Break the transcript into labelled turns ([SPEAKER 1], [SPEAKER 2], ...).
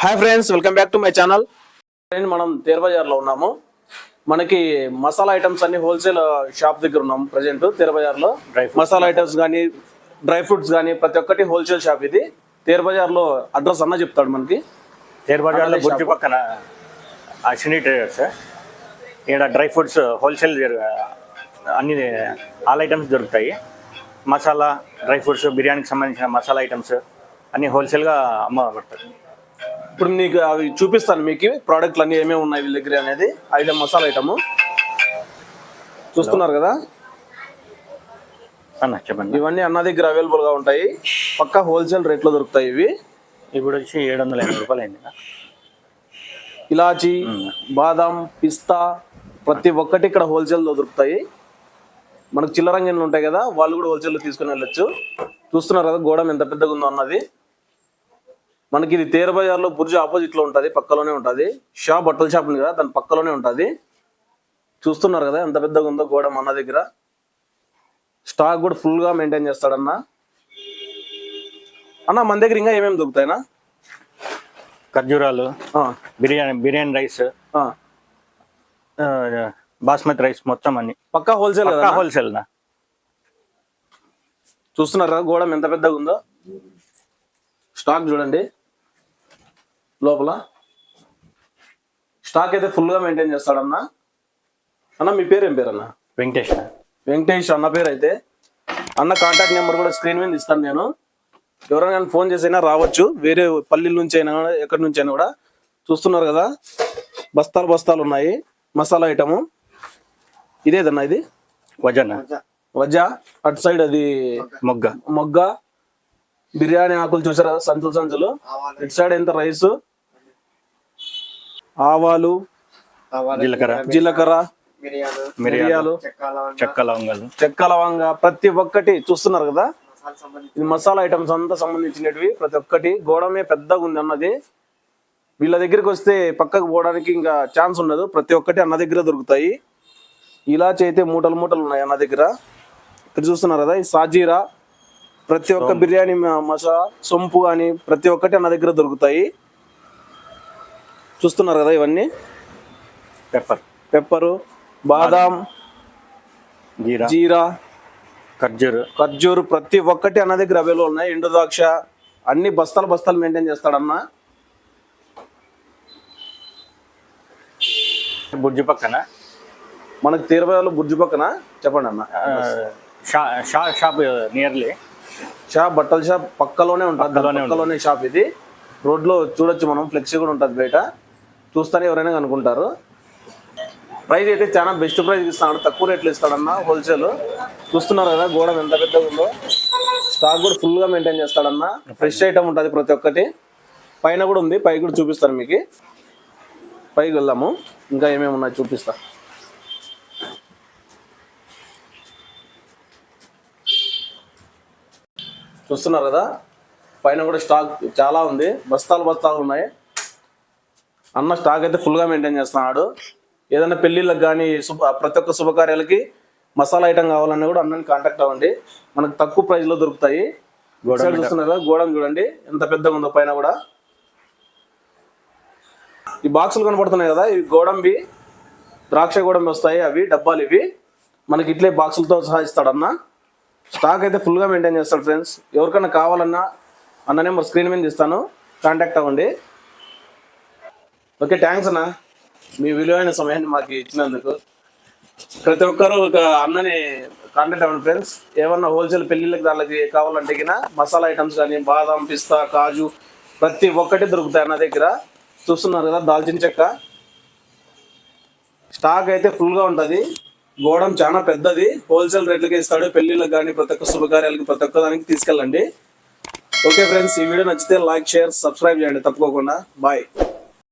[SPEAKER 1] Hi friends welcome back to my channel friend మనం తీరబజార్లో ఉన్నాము. మనకి మసాలా ఐటమ్స్ అన్ని హోల్సేల్ షాప్ uh, దగ్గర ఉన్నాం ప్రజెంట్ తేర్
[SPEAKER 2] బజార్లో
[SPEAKER 1] మసాలా ఐటమ్స్ కానీ డ్రై ఫ్రూట్స్ కానీ ప్రతి ఒక్కటి హోల్సేల్ షాప్ ఇది. తేరబజార్లో అడ్రస్ అన్న చెప్తాడు మనకి.
[SPEAKER 2] తేర్ బజార్లో పక్కన అశ్విని ట్రేడర్స్ ఇక్కడ డ్రై ఫ్రూట్స్ హోల్సేల్ అన్ని ఆల్ ఐటమ్స్ దొరుకుతాయి. మసాలా డ్రై ఫ్రూట్స్ బిర్యానీకి సంబంధించిన మసాలా ఐటమ్స్ అన్ని హోల్సేల్గా అమ్మబడతాయి.
[SPEAKER 1] ఇప్పుడు మీకు అవి చూపిస్తాను మీకు ప్రోడక్ట్లు అన్ని ఏమేమి ఉన్నాయి వీళ్ళ దగ్గర అనేది ఐదు మసాలా ఐటమ్. చూస్తున్నారు కదా?
[SPEAKER 2] అన్న చెప్పండి.
[SPEAKER 1] ఇవన్నీ అన్న దగ్గర అవైలబుల్గా ఉంటాయి. పక్కా హోల్సేల్ రేట్లో దొరుకుతాయి ఇవి.
[SPEAKER 2] ఇప్పుడు వచ్చి ఏడు వందల ఎనభై రూపాయలు అయింది
[SPEAKER 1] ఇలాచి బాదం పిస్తా ప్రతి ఒక్కటి ఇక్కడ హోల్సేల్లో దొరుకుతాయి. మనకు చిల్లర అంగన్లు ఉంటాయి కదా వాళ్ళు కూడా హోల్సేల్లో తీసుకుని వెళ్ళొచ్చు. చూస్తున్నారు కదా గోడం ఎంత పెద్దగా ఉందో అన్నది. మనకి ఇది తేర బజార్లో బుర్జు ఆపోజిట్లో ఉంటుంది పక్కలోనే ఉంటుంది. షాప్ బట్టల షాప్ ఉంది కదా దాని పక్కలోనే ఉంటుంది. చూస్తున్నారు కదా ఎంత పెద్దగా ఉందో గోడం అన్న దగ్గర. స్టాక్ కూడా ఫుల్గా మెయింటైన్ చేస్తాడన్న. అన్న మన దగ్గర ఇంకా ఏమేమి దొరుకుతాయినా
[SPEAKER 2] ఖర్జూరాలు బిర్యానీ బిర్యానీ రైస్. బాస్మతి రైస్ మొత్తం అన్ని.
[SPEAKER 1] పక్కా హోల్సేల్ కదా
[SPEAKER 2] హోల్సేల్ నా.
[SPEAKER 1] చూస్తున్నారా? గోడం ఎంత పెద్దగా ఉందో? స్టాక్ చూడండి. లోపల. స్టాక్ అయితే full గా మెయింటైన్ చేస్తాడన్న. అన్న మీ పేరు ఏం పేరు అన్న
[SPEAKER 2] వెంకటేష్
[SPEAKER 1] వెంకటేష్ అన్న పేరు అయితే అన్న కాంటాక్ట్ నెంబర్ కూడా స్క్రీన్ మీద ఇస్తాను నేను. ఎవరైనా ఫోన్ చేసైనా రావచ్చు. వేరే పల్లెల నుంచి అయినా కూడా, ఎక్కడి నుంచి అయినా కూడా. చూస్తున్నారు కదా? బస్తాలు బస్తాలు ఉన్నాయి. మసాలా ఐటము ఇదేదన్నా ఇది?
[SPEAKER 2] వజన్.
[SPEAKER 1] వజా. అటు సైడ్ అది
[SPEAKER 2] మొగ్గ.
[SPEAKER 1] మొగ్గ. బిర్యానీ ఆకులు చూసారా? సంచులు సంచులు. ఇటు సైడ్ ఎంత? రైస్. ఆవాలు.
[SPEAKER 2] జీలకర్ర.
[SPEAKER 1] జీలకర్ర.
[SPEAKER 3] మిరియాలు.
[SPEAKER 2] చెక్క లవంగాలు.
[SPEAKER 1] చెక్క లవంగ. ప్రతి ఒక్కటి చూస్తున్నారు కదా?
[SPEAKER 3] మసాలా సంబంధించి.
[SPEAKER 1] ఇది మసాలా ఐటమ్స్ అంతా సంబంధించినవి ప్రతి ఒక్కటి గోడమే పెద్దగా ఉంది అన్నది. వీళ్ళ దగ్గరికి వస్తే పక్కకు పోవడానికి ఇంకా ఛాన్స్ ఉండదు. ప్రతి ఒక్కటి అన్న దగ్గర దొరుకుతాయి. ఇలాచి అయితే మూటలు మూటలు ఉన్నాయి అన్న దగ్గర. ఇక్కడ చూస్తున్నారు కదా ఈ సాజీరా ప్రతి ఒక్క బిర్యానీ మసా సొంపు కానీ ప్రతి ఒక్కటి అన్న దగ్గర దొరుకుతాయి. చూస్తున్నారు కదా ఇవన్నీ?
[SPEAKER 2] పెప్పర్.
[SPEAKER 1] పెప్పరు బాదాం
[SPEAKER 2] జీరా.
[SPEAKER 1] జీరా
[SPEAKER 2] ఖర్జూరు.
[SPEAKER 1] ఖర్జూరు ప్రతి ఒక్కటి అన్న దగ్గర అవైలబుల్ ఉన్నాయి. ఎండు ద్రాక్ష అన్ని బస్తాలు బస్తాలు మెయింటైన్ చేస్తాడన్న.
[SPEAKER 2] బుర్జి పక్కన.
[SPEAKER 1] మనకి తీరబాలో బుర్జు పక్కన? చెప్పండి అన్న.
[SPEAKER 2] షాప్ నియర్లీ
[SPEAKER 1] షాప్ బట్టల షాప్ పక్కలోనే ఉంటుంది.
[SPEAKER 2] పక్కలోనే
[SPEAKER 1] షాప్ ఇది. రోడ్లో చూడొచ్చు మనం ఫ్లెక్సీ కూడా ఉంటుంది బయట. చూస్తానే ఎవరైనా కనుక్కుంటారు. ప్రైస్ అయితే చాలా బెస్ట్ ప్రైస్ ఇస్తాడు. తక్కువ రేట్లు ఇస్తాడన్న హోల్సేల్ చూస్తున్నారు కదా గోడం ఎంత పెద్దగా ఉందో. స్టాక్ కూడా ఫుల్గా మెయింటైన్ చేస్తాడన్న. ఫ్రెష్ ఐటమ్ ఉంటుంది ప్రతి ఒక్కటి. పైన కూడా ఉంది. పైకి కూడా చూపిస్తాను మీకు. పైకి వెళ్దాము. ఇంకా ఏమేమి ఉన్నాయి చూపిస్తా. చూస్తున్నారు కదా? పైన కూడా స్టాక్ చాలా ఉంది. బస్తాలు బస్తాలు ఉన్నాయి. అన్న స్టాక్ అయితే ఫుల్గా మెయింటైన్ చేస్తున్నాడు. ఏదైనా పెళ్ళిళ్ళకి కానీ శుభ ప్రతి ఒక్క శుభకార్యాలకి మసాలా ఐటమ్ కావాలన్నా కూడా అన్నని కాంటాక్ట్ అవ్వండి. మనకు తక్కువ ప్రైస్లో దొరుకుతాయి. చూస్తున్నారు కదా? గోడం చూడండి. ఎంత పెద్దగా ఉందో పైన కూడా. ఈ బాక్సులు కనపడుతున్నాయి కదా? ఇవి గోడంబి ద్రాక్ష గోడంబి వస్తాయి. అవి డబ్బాలు ఇవి. మనకి ఇట్లే బాక్సులతో సహా ఇస్తాడన్న స్టాక్ అయితే ఫుల్గా మెయింటైన్ చేస్తాడు ఫ్రెండ్స్ ఎవరికైనా కావాలన్నా అన్న నెంబర్ స్క్రీన్ మీద ఇస్తాను. కాంటాక్ట్ అవ్వండి. ఓకే థ్యాంక్స్ అన్న. మీ విలువైన సమయాన్ని మాకు ఇచ్చినందుకు. ప్రతి ఒక్కరు ఒక అన్నని కాంటాక్ట్ అవ్వండి ఫ్రెండ్స్ ఏమన్నా హోల్సేల్ పెళ్ళిళ్ళకి దానికి కావాలంటే మసాలా ఐటమ్స్ కానీ బాదం పిస్తా కాజు ప్రతి ఒక్కటి దొరుకుతాయి నా దగ్గర. చూస్తున్నారు కదా దాల్చిన చెక్క. స్టాక్ అయితే ఫుల్గా ఉంటుంది. గోడం చాలా పెద్దది. హోల్సేల్ రేట్లకి ఇస్తాడు. పెళ్ళిళ్ళకి కానీ ప్రతి ఒక్క శుభకార్యాలకి ప్రతి ఒక్క దానికి తీసుకెళ్ళండి. ఓకే ఫ్రెండ్స్ ఈ వీడియో నచ్చితే లైక్ షేర్ సబ్స్క్రైబ్ చేయండి. తప్పుకోకుండా. బాయ్.